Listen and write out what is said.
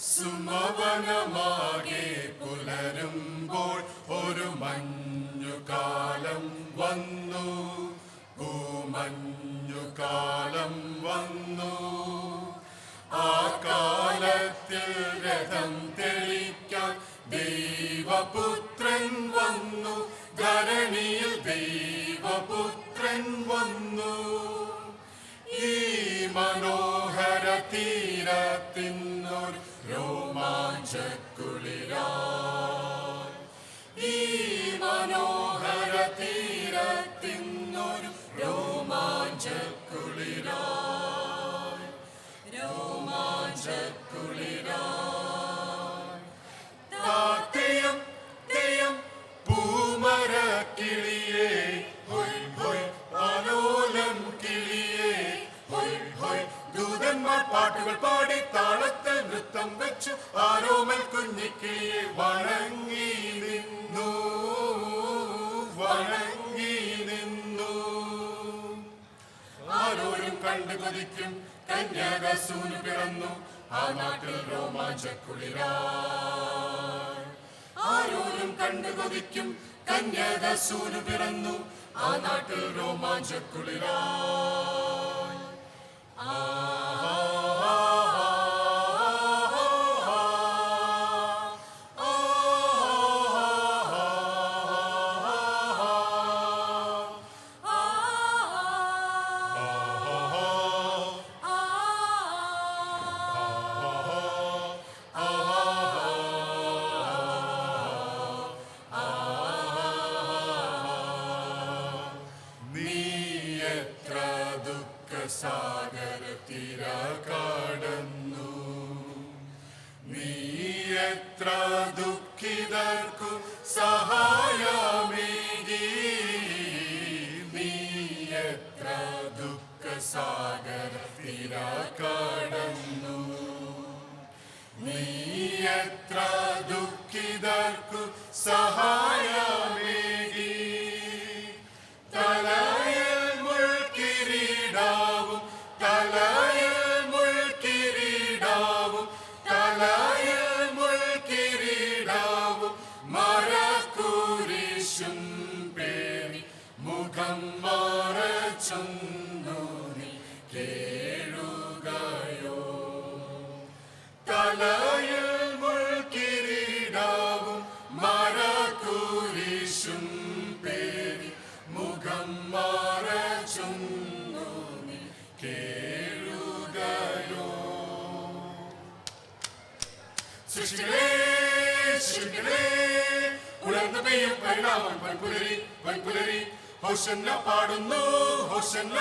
സുമവനമാകെ പുലരുമ്പോൾ ഒരു മഞ്ഞുകാലം വന്നു. ഭൂമഞ്ഞുകാലം വന്നു. ആ കാലത്തിൽ രഥം തെളിക്കാൻ ദൈവപുത്രൻ വന്നു. ധരണിയിൽ ദൈവപുത്രൻ വന്നു. ഈ മനോഹര തീരത്തിന്നൊരു രോമാഞ്ചക്കുളിരാ കണ്ടു കൊതിക്കും. കന്യാകസൂന് പിറന്നു. ആ നാട്ടിൽ രോമാഞ്ചക്കുളിരാ. ആരോരും കണ്ടു കൊതിക്കും. കന്യാകസൂന് പിറന്നു. ആ നാട്ടിൽ രോമാഞ്ചക്കുളിരാ. എത്ര ദുഃഖസാഗരത്തിര സാഗര തിര കടന്നു? നീ എത്ര ദുഃഖിതർക്കു സഹായമേകി? നീ എത്ര ദുഃഖസാഗരത്തിര സാഗര തിര കടന്നു? നീ എത്ര ദുഃഖിതർക്കു സഹായമേകി സൃഷ്ടികളേ പെയ്യും പരിണാമം വൻപുലരി വൻപുലരി ഹോഷന്ന പാടുന്നു ഹോഷന്ന